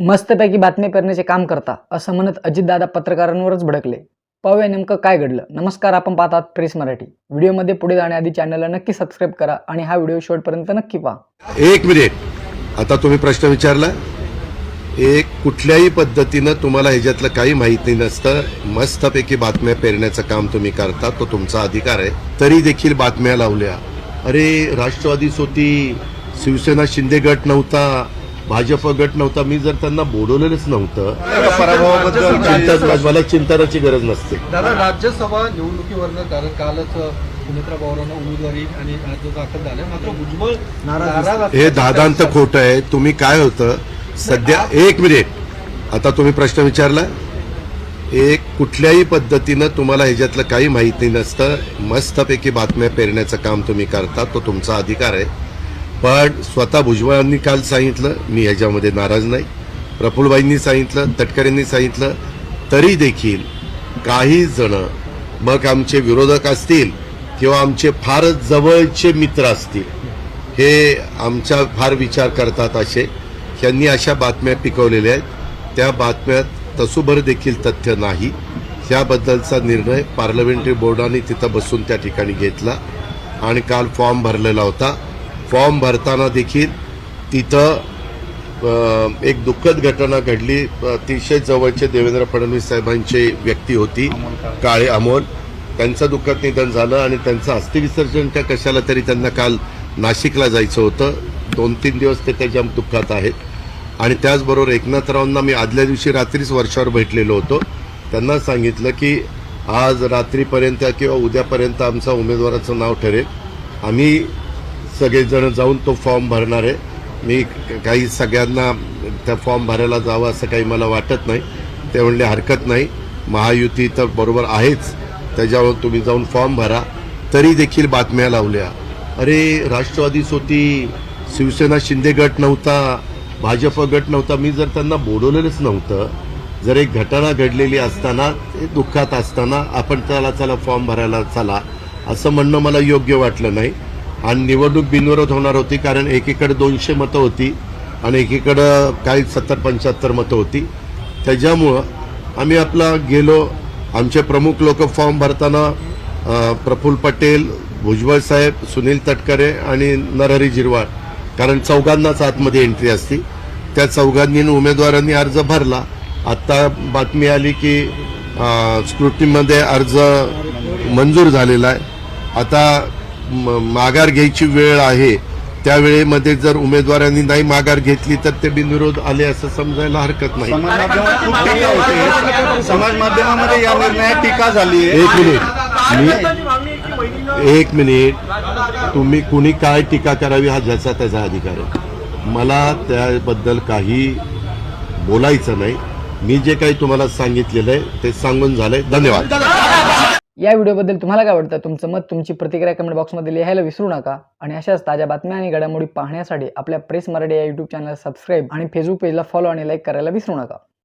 मस्तपैकी बातमी पेरण्याचे काम करता असं म्हणत अजितदादा पत्रकारांवरच भडकले. पाहूया नेमकं काय घडलं. नमस्कार आपण पाहतात प्रेस मराठी. व्हिडिओमध्ये पुढे जाण्याआधी चॅनलला नक्की सबस्क्राईब करा आणि हा व्हिडिओ शेवटपर्यंत नक्की पहा. एक मिनिट आता तुम्ही प्रश्न विचारला? एक कुठल्याही पद्धतीनं तुम्हाला ह्याच्यातलं काही माहिती नसतं. मस्तपैकी बातम्या पेरण्याचं काम तुम्ही करता तो तुमचा अधिकार आहे. तरी देखील बातम्या लावल्या. अरे राष्ट्रवादीच होती. शिवसेना शिंदे गट नव्हता. भाजप गट नव्हता मी जर त्यांना बोलवलेलंच नव्हतं पराभवाबद्दल चिंता मला चिंतानाची गरज नसते. दादा राज्यसभा निवडणुकीवरनं कारण कालच सुमित्रा पवारांना उमेदवारी आणि अर्ज दाखल झाले. मात्र भुजबळ नाराज असल्याचं हे दादांत खोटं आहे. तुम्ही काय होतं? सध्या एक मिनिट. आता तुम्ही प्रश्न विचारला एक कुठल्याही पद्धतीनं तुम्हाला ह्याच्यातलं काही माहिती नसतं. मस्तपैकी बातम्या पेरण्याचं काम तुम्ही करता. तो तुमचा अधिकार आहे. पण स्वतः भुजबळांनी काल सांगितलं मी ह्याच्यामध्ये नाराज नाही. प्रफुलबाईंनी सांगितलं तटकरेंनी सांगितलं तरी देखील काही जण मग आमचे विरोधक असतील किंवा आमचे फारच जवळचे मित्र असतील हे आमचा फार विचार करतात असे. यांनी अशा बातम्या पिकवलेल्या आहेत. त्या बातम्यात तसुभर देखील तथ्य नाही. त्याबद्दलचा निर्णय पार्लमेंटरी बोर्डाने तिथं बसून त्या ठिकाणी घेतला आणि काल फॉर्म भरलेला होता. फॉर्म भरताना देखील तिथं एक दुःखद घटना घडली. अतिशय जवळचे देवेंद्र फडणवीस साहेबांची व्यक्ती होती काळे. अमोल. त्यांचं दुःखद निधन झालं आणि त्यांचं अस्थिविसर्जन का कशाला तरी त्यांना काल नाशिकला जायचं होतं. दोन तीन दिवस ते त्याच्या दुःखात आहेत. आणि त्याचबरोबर एकनाथरावांना मी आदल्या दिवशी रात्रीच वर्षावर भेटलेलो होतो. त्यांना सांगितलं की आज रात्रीपर्यंत किंवा उद्यापर्यंत आमचा उमेदवाराचं नाव ठरेल. आम्ही सगळेजण जाऊन तो फॉर्म भरणार आहे. मी काही सगळ्यांना त्या फॉर्म भरायला जावं असं काही मला वाटत नाही. ते म्हणले हरकत नाही. महायुती तर बरोबर आहेच. त्याच्यावर तुम्ही जाऊन फॉर्म भरा. तरी देखील बातम्या लावल्या. अरे राष्ट्रवादीच होती शिवसेना शिंदे गट नव्हता भाजप गट नव्हता. मी जर त्यांना बोलवलेलंच नव्हतं जर एक घटना घडलेली असताना ते दुःखात असताना आपण त्याला चला फॉर्म भरायला चला असं म्हणणं मला योग्य वाटलं नाही. आणि निवडणूक बिनविरोध होणार होती कारण एकीकडे दोनशे मतं होती आणि एकीकडं काही सत्तर पंच्याहत्तर मतं होती. त्याच्यामुळं आम्ही आपला गेलो आमचे प्रमुख लोक फॉर्म भरताना प्रफुल प्रफुल्ल पटेल भुजबळ साहेब सुनील तटकरे आणि नरहरी जिरवाळ कारण चौघांनाच आतमध्ये एंट्री असती. त्या चौघांनी उमेदवारांनी अर्ज भरला. आत्ता बातमी आली की स्क्रुटनीमध्ये अर्ज मंजूर झालेला आहे. आता माघार घ्यायची वेळ आहे त्या वेळेमध्ये जर उमेदवारांनी नाही माघार घेतली तर ते बिनविरोध आले असं समजायला हरकत नाही. समाज माध्यमामध्ये या निर्णयात टीका झाली आहे. एक मिनिट. मी एक मिनिट. तुम्ही कुणी काय टीका करावी हा ज्याचा त्याचा अधिकार आहे. मला त्याबद्दल काही बोलायचं नाही. मी जे काही तुम्हाला सांगितलेलं आहे ते सांगून झालंय. धन्यवाद. या व्हिडिओबद्दल तुम्हाला काय वाटतं? तुमचं मत तुमची प्रतिक्रिया कमेंट बॉक्समध्ये लिहायला विसरू नका. आणि अशाच ताज्या बातम्या आणि घडामोडी पाहण्यासाठी आपल्या प्रेस मराठी या युट्यूब चॅनल सबस्क्राईब आणि फेसबुक पेजला फॉलो आणि लाईक करायला विसरू नका.